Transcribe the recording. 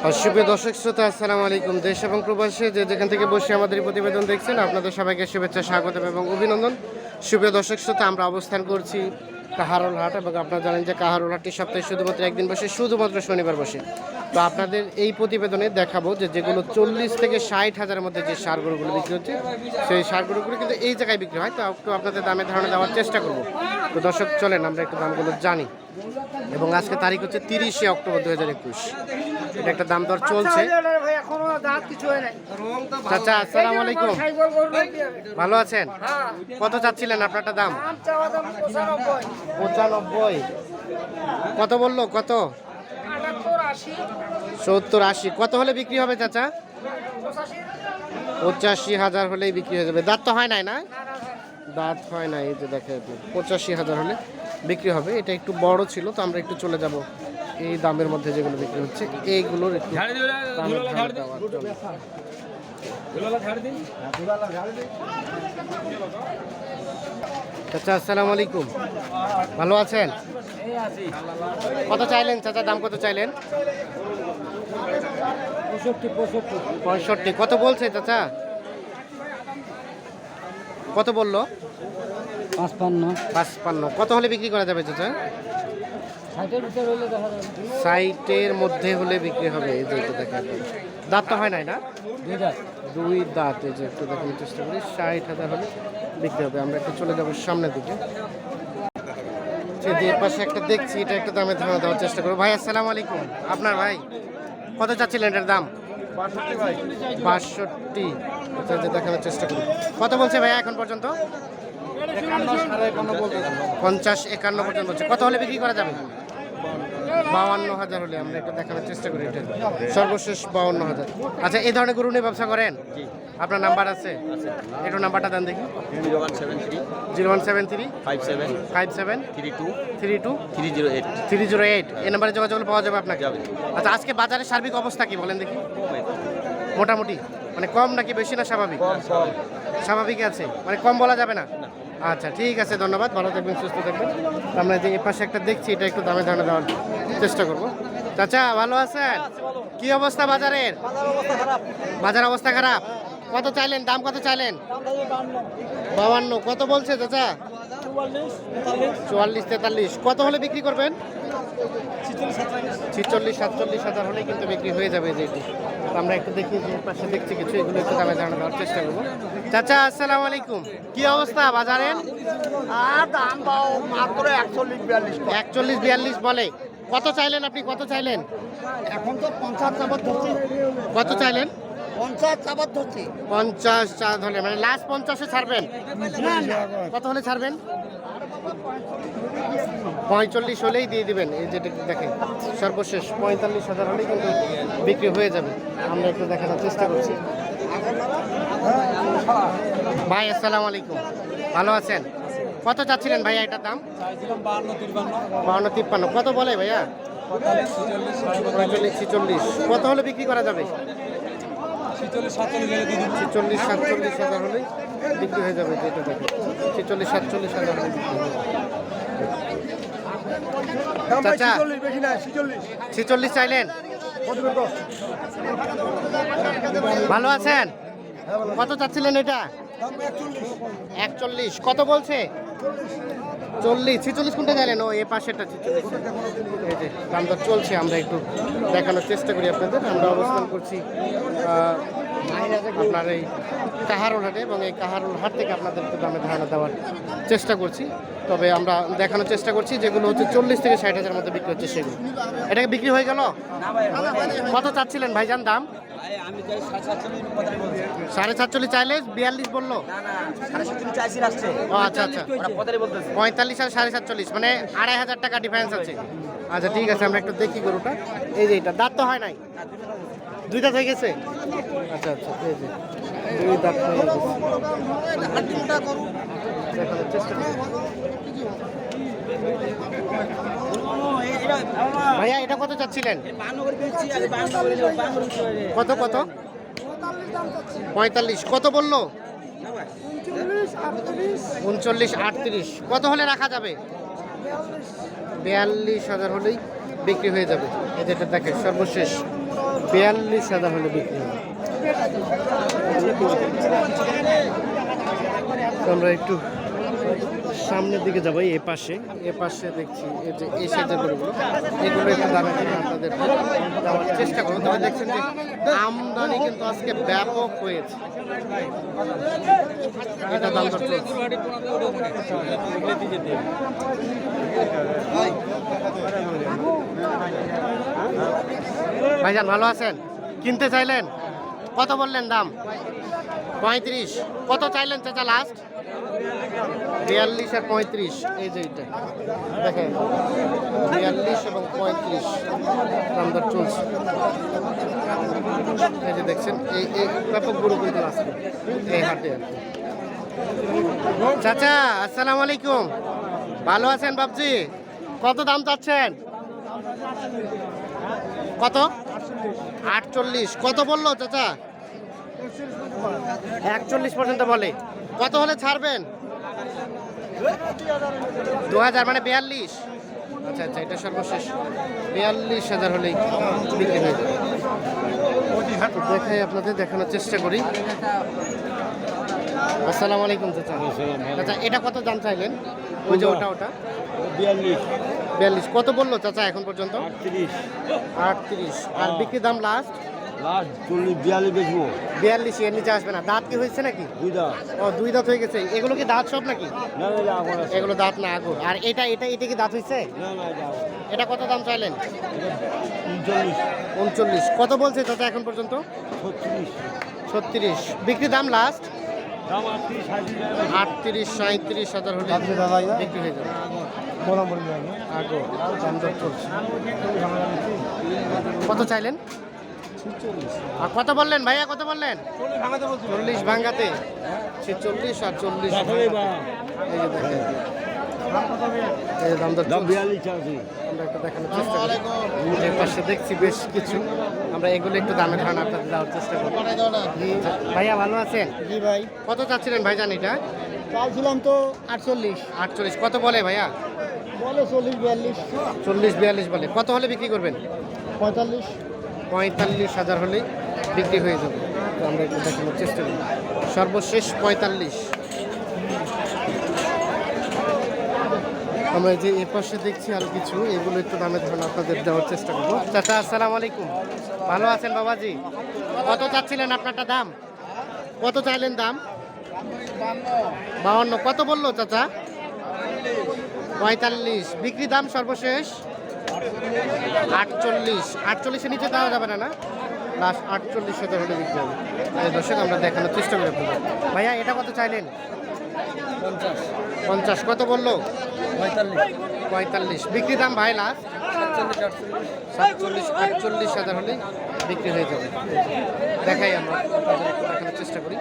সুপ্রিয় দর্শক, শ্রোতা, আসসালামু আলাইকুম। দেশ এবং প্রবাসে যে যেখান থেকে বসে আমাদের প্রতিবেদন দেখছেন, আপনাদের সবাইকে শুভেচ্ছা স্বাগত এবং অভিনন্দন। সুপ্রিয় দর্শক, শ্রোতা, আমরা অবস্থান করছি কাহারোল হাট এবং আপনারা জানেন যে কাহারোল হাটটি সপ্তাহে শুধুমাত্র একদিন বসে, শুধুমাত্র শনিবার বসে। তো আপনাদের এই প্রতিবেদনে দেখাবো যে যেগুলো চল্লিশ থেকে ষাট হাজারের মধ্যে যে সার গরুগুলো বিক্রি হচ্ছে, সেই সার গরুগুলো কিন্তু এই জায়গায় বিক্রি হয়। তো একটু আপনাদের দামে ধারণা দেওয়ার চেষ্টা করব। তো দর্শক, চলেন, আমরা একটু দামগুলো জানি। এবং আজকে তারিখ হচ্ছে তিরিশে অক্টোবর দু হাজার একুশ। এটা একটা দাম দর চলছে। চাচা আসসালামু আলাইকুম। ভালো আছেন? হ্যাঁ। কত চাচ্ছিলেন আপনারটা দাম? পঁচানব্বই। কত বলল? কত? সত্তর আশি। কত হলে বিক্রি হবে চাচা? পঁচাশি। হাজার হলেই বিক্রি হয়ে যাবে। দাঁত তো হয় নাই না। দাঁত হয় না এই যে দেখে পঁচাশি হাজার হলে বিক্রি হবে। এটা একটু বড় ছিল তো আমরা একটু চলে যাব। এই দামের মধ্যে যেগুলো বিক্রি হচ্ছে এইগুলোর একটু দামের ধারণা চাচা আসসালামু আলাইকুম। ভালো আছেন? কত চাইলেন চাচা? দাম কত চাইলেন? পঁয়ষট্টি। কত বলছে চাচা? কত বলল? পাঁচপান্ন। পাঁচপান্ন। কত হলে বিক্রি করা যাবে চাচা ষাটের ভিতরে হইলে দেখা যাবে সাইটের মধ্যে হলে বিক্রি হবে এই যে এটা দেখেন দাঁত তো হয় নাই না? দুই দাঁত। দুই দাঁত এই যে একটু দেখানোর চেষ্টা করি ষাট হাজার হলে বিক্রি হবে। আমরা একটু চলে যাব সামনের দিকে। যে যে পাশে একটা দেখছি এটা একটু দামে ধারণা দেওয়ার চেষ্টা করব। ভাই আসসালামু আলাইকুম। আপনার ভাই কত চাচ্ছিলেন এটার দাম? বাষট্টি। এটা যে দেখানোর চেষ্টা করি কত বলছে ভাইয়া এখন পর্যন্ত? পঞ্চাশ একান্ন পর্যন্ত বলছে। কত হলে বিক্রি করা যাবে? বাউান্ন হাজার হলে আমরা একটু দেখানোর চেষ্টা করি এটা। সর্বশেষ বাউান্ন হাজার আচ্ছা এই ধরনের গরু নিয়ে ব্যবসা করেন? আপনার নাম্বার আছে? একটু নাম্বারটা দেন দেখি। Zero one seven three. Five seven. Five seven? Three two. Three two? Three zero eight. Three zero eight. এই নাম্বারে যোগাযোগ পাওয়া যাবে আপনাকে? আচ্ছা আজকে বাজারের সার্বিক অবস্থা কি বলেন দেখি। মোটামুটি? মানে কম নাকি বেশি না স্বাভাবিক? স্বাভাবিক। আছে। মানে কম বলা যাবে না? আচ্ছা ঠিক আছে ধন্যবাদ। ভালো থাকবেন সুস্থ থাকবেন। আমরা যে এই পাশে একটা দেখছি এটা একটু দামে দামে দেওয়ার। চেষ্টা করব। চাচা ভালো আছেন? কি অবস্থা বাজারের? বাজার অবস্থা খারাপ। কত চাইলেন? দাম কত চাইলেন? বাউান্ন। কত বলছে চাচা? চুয়াল্লিশ তেতাল্লিশ। কত হলে বিক্রি করবেন? ছিচল্লিশ সাতচল্লিশ। হাজার হলেই কিন্তু বিক্রি হয়ে যাবে যেটি। আমরা একটু দেখি যে পাশে দেখছি কিছু এগুলো একটু দামে জানা দেওয়ার চেষ্টা করব। চাচা আসসালামু আলাইকুম। কি অবস্থা বাজারের? আর দাম মাত্র একচল্লিশ বিয়াল্লিশ একচল্লিশ বিয়াল্লিশ বলে। কত চাইলেন আপনি? কত চাইলেন? এখন তো পঞ্চাশ চাপাত ধরছি। কত চাইলেন? পঞ্চাশ চাপাত ধরছি। পঞ্চাশ চার হলে মানে লাস্ট পঞ্চাশে ছাড়বেন? কত হলে ছাড়বেন? পঁয়তাল্লিশ হলেই দিয়ে দিবেন এই যেটা দেখেন। সর্বশেষ পঁয়তাল্লিশ হাজার হলেই কিন্তু বিক্রি হয়ে যাবে। আমরা একটু দেখানোর চেষ্টা করছি। ভাই আসসালামু আলাইকুম। ভালো আছেন? কত চাচ্ছিলেন ভাইয়া এটার দাম? বাহান্ন তিপ্পান্ন কত বলে ভাইয়া? পঁয়তাল্লিশ ছিচল্লিশ কত হলে বিক্রি করা যাবে? ছিচল্লিশ সাতচল্লিশ হাজার হলেই বিক্রি হয়ে যাবে যেটা দেখে ছিচল্লিশ সাতচল্লিশ হাজার হলে বিক্রি হয়ে যাবে। ছিচল্লিশ চাইলেন? ভালো আছেন? কত চাচ্ছিলেন এটা? একচল্লিশ। কত বলছে? চল্লিশ, ছিচল্লিশ কোনটা জানেন ও, এ পাশেরটা ছিচল্লিশ। এই যে দাম দর চলছে, আমরা একটু দেখানোর চেষ্টা করি আপনাদের। আমরা অবস্থান করছি আপনার এই কাহারোল হাটে এবং এই কাহারোল হাট থেকে আপনাদের একটু দামে ধারণা দেওয়ার চেষ্টা করছি। তবে আমরা দেখানোর চেষ্টা করছি, যেগুলো হচ্ছে চল্লিশ থেকে ষাট হাজার মধ্যে বিক্রি হচ্ছে সেগুলো। এটাকে বিক্রি হয়ে গেল? কত চাচ্ছিলেন ভাইজান দাম? সাড়ে সাতচল্লিশ চাইলে বিয়াল্লিশ বলল? ও আচ্ছা আচ্ছা। ওরা কথাই বলতেছে। পঁয়তাল্লিশ আর সাড়ে সাতচল্লিশ মানে আড়াই হাজার টাকা ডিফারেন্স আছে। আচ্ছা ঠিক আছে আমরা একটু দেখি গরুটা। এই যে এটা দাঁত তো হয় নাই? দুই দাঁত হয়ে গেছে? আচ্ছা আচ্ছা এই যে। দুই দাঁত হয়ে গেছে। চেষ্টা করি। ভাইয়া, এটা কত চাচ্ছিলেন? কত কত? পঁয়তাল্লিশ। কত বলল? উনচল্লিশ, আটত্রিশ। কত হলে রাখা যাবে? বিয়াল্লিশ হাজার হলেই বিক্রি হয়ে যাবে। এই যেটা দেখে সর্বশেষ। বিয়াল্লিশ হাজার হলে বিক্রি হবে। আমরা একটু সামনের দিকে যাব এ পাশে। এ পাশে দেখছি, এই যে এই সাইজের এগুলো একটু দামে আপনাদের চেষ্টা করব। তবে দেখছেন যে আমদানি কিন্তু আজকে ব্যাপক হয়েছে। এটা দাম ভাইজান, ভালো আছেন? কিনতে চাইলেন? কত বললেন দাম? পঁয়ত্রিশ। কত চাইলেন চাচা লাস্ট বিয়াল্লিশ আর পঁয়ত্রিশ, এই যে দেখেন, বিয়াল্লিশ এবং পঁয়ত্রিশ চলছে। এই যে দেখছেন, এই এই ব্যাপক কিন্তু আসবে এই হাটে চাচা, আসসালামু আলাইকুম। ভালো আছেন বাবজি কত দাম চাচ্ছেন? কত? আটচল্লিশ। কত বলল চাচা? একচল্লিশ পর্যন্ত বলে। কত হলে ছাড়বেন? দু হাজার মানে বিয়াল্লিশ? আচ্ছা আচ্ছা এটা সর্বশেষ। বিয়াল্লিশ হাজার হলেই বিক্রি হয়ে যাবে। দেখাই আপনাদের দেখানোর চেষ্টা করি। আসসালামু আলাইকুম চাচা। চাচা এটা কত দাম চাইলেন? ওই যে ওটা ওটা। বিয়াল্লিশ। বিয়াল্লিশ। কত বলল চাচা এখন পর্যন্ত? আটত্রিশ। আটত্রিশ। আর বিক্রি দাম লাস্ট লাস্ট চল্লিশ বিয়াল্লিশ বেচবো। বিয়াল্লিশ এর নিচে আসবে না। দাঁত কি হয়েছে নাকি? দুইটা ও দুই দাঁত হয়ে গেছে। এগুলো কি দাঁত সব নাকি? না না এগুলো দাঁত না আগর। আর এটা এটা এটা কি দাঁত হয়েছে? না না এটা কত দাম চাইলেন? উনচল্লিশ। উনচল্লিশ। কত বলছে চাচা এখন পর্যন্ত? ছত্রিশ। ছত্রিশ। বিক্রি দাম লাস্ট আটত্রিশ সাঁত্রিশ হাজার হলে বিক্রি হয়ে যাবে। কত চাইলেন? আর কত বললেন ভাইয়া কত বললেন? চল্লিশ ভাঙ্গাতে সে চল্লিশ আর চল্লিশ পাশে দেখছি বেশ কিছু। আমরা এগুলো একটু দামে ধারণা আপনাদের দেওয়ার চেষ্টা করি। ভাইয়া ভালো আছেন? জি ভাই। কত চাচ্ছিলেন ভাইজান এটা? চাইছিলাম তো আটচল্লিশ। আটচল্লিশ। কত বলে ভাইয়া? বলে চল্লিশ বিয়াল্লিশ। চল্লিশ বিয়াল্লিশ বলে। কত হলে বিক্রি করবেন? পঁয়তাল্লিশ। পঁয়তাল্লিশ হাজার হলেই বিক্রি হয়ে যাবে। তো আমরা একটু দেখানোর চেষ্টা করি। সর্বশেষ পঁয়তাল্লিশ। আমরা যে এ পাশে দেখছি আর কিছু, এগুলো একটু দামের ধারণা আপনাদের দেওয়ার চেষ্টা করব। চাচা, আসসালামু আলাইকুম। ভালো আছেন বাবাজি? কত চাচ্ছিলেন আপনারটা দাম? কত চাইলেন দাম? বাউন্ন। কত বলল চাচা? পঁয়তাল্লিশ। বিক্রি দাম সর্বশেষ? আটচল্লিশ, আটচল্লিশের নিচে দেওয়া যাবে না না? লাস্ট আটচল্লিশ হাজার হলে বিক্রি হবে। দর্শক, আমরা দেখানোর চেষ্টা করে আপনাদের। ভাইয়া, এটা কত চাইলেন? পঞ্চাশ। কত বলল? পঁয়তাল্লিশ। পঁয়তাল্লিশ বিক্রি দাম ভাই লাস্ট সাতচল্লিশ আটচল্লিশ হাজার হলেই বিক্রি হয়ে যাবে। দেখাই আমরা, দেখানোর চেষ্টা করি।